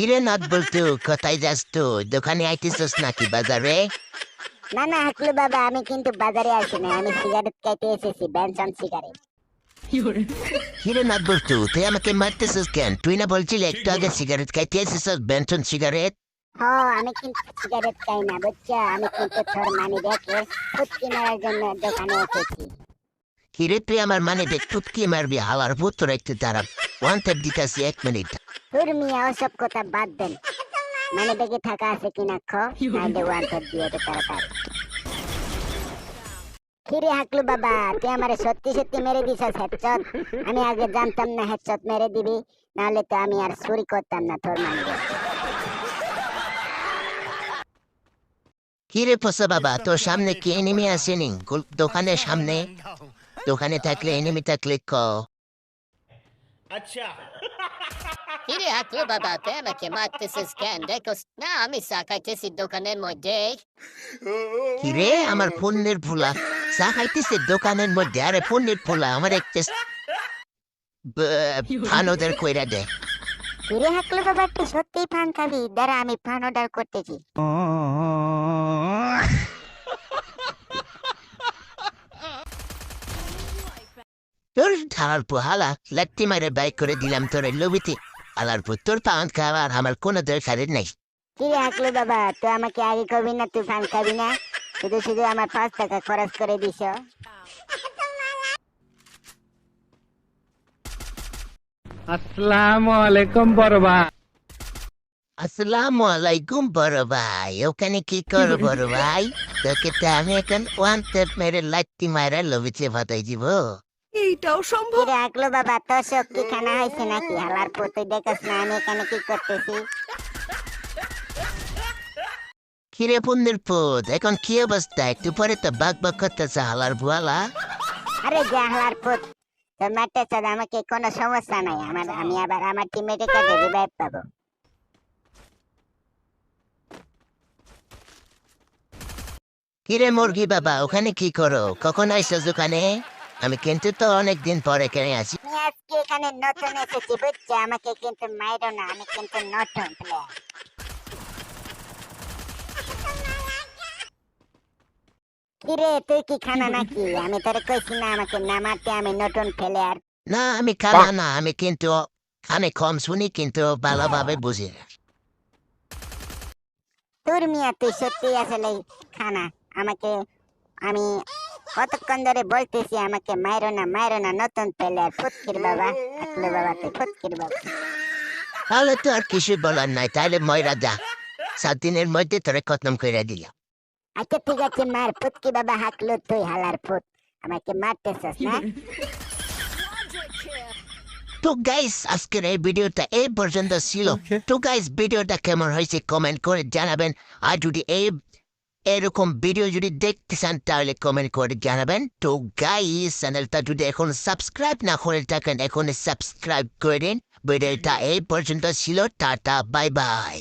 কিরে নাথ বলতো কোথায় যাস তো দোকানে আইতেছস নাকি বাজারে? না না হাকলু বাবা আমি কিন্তু বাজারে আসি না আমি সিগারেট খাইতে এসেছি বেনসন সিগারেট। কিরে নাথ বলতো তুই আমাকে মারতেছস কেন? তুই না বলছিলি একটু আগে সিগারেট খাইতে এসেছস বেন্টন সিগারেট? হ আমি কিন্তু সিগারেট খাই না বুঝছ? আমি কিন্তু তোর মানি দেখে ফুটকি মারার জন্য দোকানে এসেছি। কিরে তুই আমার মানে দেখ ফুটকি মারবি? হালার ভূত তোর একটু দাঁড়া। ওয়ান ট্যাপ দিতেছি এক মিনিট। ওসব কথা বাদ দেন। মানে দেখে থাকা আছে কিনা খো, নাইলে ওয়ান দিয়ে দে তাড়াতাড়ি হাকলু বাবা, তুই আমারে সত্যি সত্যি মেরে হেডশট। আমি আগে জানতাম না হেডশট মেরে দিবি, নাহলে তো আমি আর চুরি করতাম না তোর মানে কিরে ফসা বাবা, তোর সামনে কি এনিমি আসেনি দোকানের সামনে? দোকানে থাকলে এনিমিটা ক্লিক কর আচ্ছা। কিরে বাবা তুই আমাকে মারতেছিস কেন? না আমি চা দোকানের মধ্যে। কিরে আমার পণ্যের ফুলা চা খাইতেছে দোকানের মধ্যে। আরে পণ্যের ফুলা আমার একটা ফানোদের কইরা দে। কিরে বাবা তুই সত্যি ফান দাঁড়া আমি ফান অর্ডার করতেছি। তোর ধারার পর হালা লাত্তি মারে বাইক করে দিলাম তোর লবিতে আলার পর তোর পাউন্ড খাওয়ার আমার কোনো দরকার নাই। কিরে হাকলু বাবা তুই আমাকে আগে কবি না তুই ফান খাবি না? শুধু শুধু আমার পাঁচ টাকা খরচ করে দিছ। আসসালামু আলাইকুম বড় ভাই। আসসালামু আলাইকুম বড় ভাই। ওখানে কি করো বড় ভাই? তোকে তো আমি এখন ওয়ান টেপ মেরে লাত্তি মারা লবিতে ফাটাই দিব। কিরে হাকলু বাবা তোর সব কি খানা হয়েছে নাকি? হালার পর তুই দেখস না আমি এখানে কি করতেছি? কিরে পুন্দের পুত এখন কি অবস্থা? একটু পরে তো বাক বাক করতেছে হালার ভুয়ালা। আরে যা হালার পুত তোর মারতে চাঁদ আমাকে কোনো সমস্যা নাই। আমার আমি আবার আমার টিমমেটের কাছে রিভাইভ পাবো। কিরে মুরগি বাবা ওখানে কি করো? কখন আইসো ওখানে? আমি কিন্তু তো অনেকদিন পরে এখানে আছি। আমি আজকে এখানে নতুন এসেছি বুঝছে? আমাকে কিন্তু মাইরো না আমি কিন্তু নতুন প্লেয়ার কিরে তুই কি খানা নাকি? আমি তোরে কইছি না আমাকে না মারতে আমি নতুন প্লেয়ার না আমি খানা না আমি কিন্তু খানে কম শুনি কিন্তু ভালোভাবে বুঝি। তোর মিয়া তুই সত্যি আসলে খানা। আমাকে আমি কতক্ষণ ধরে বলতেছি আমাকে মাইরো না মাইরো না নতুন প্লেয়ার ফুটকির বাবা আকলু বাবা তুই ফুটকির বাবা তাহলে তো আর কিছু বলার নাই তাহলে ময়রা দা সাত দিনের মধ্যে তোরে খতম করে দিলাম আচ্ছা ঠিক আছে মার ফুটকি বাবা হাকলো তুই হালার ফুট আমাকে মারতেছস না তো গাইস আজকের এই ভিডিওটা এই পর্যন্ত ছিল তো গাইস ভিডিওটা কেমন হয়েছে কমেন্ট করে জানাবেন আর যদি এই এরকম ভিডিও যদি দেখতে চান, তাহলে কমেন্ট করে জানাবেন। তো গাইস চ্যানেলটা যদি এখন সাবস্ক্রাইব না করে থাকেন এখন সাবস্ক্রাইব করে দিন। ভিডিওটা এই পর্যন্ত ছিল, টাটা বাই বাই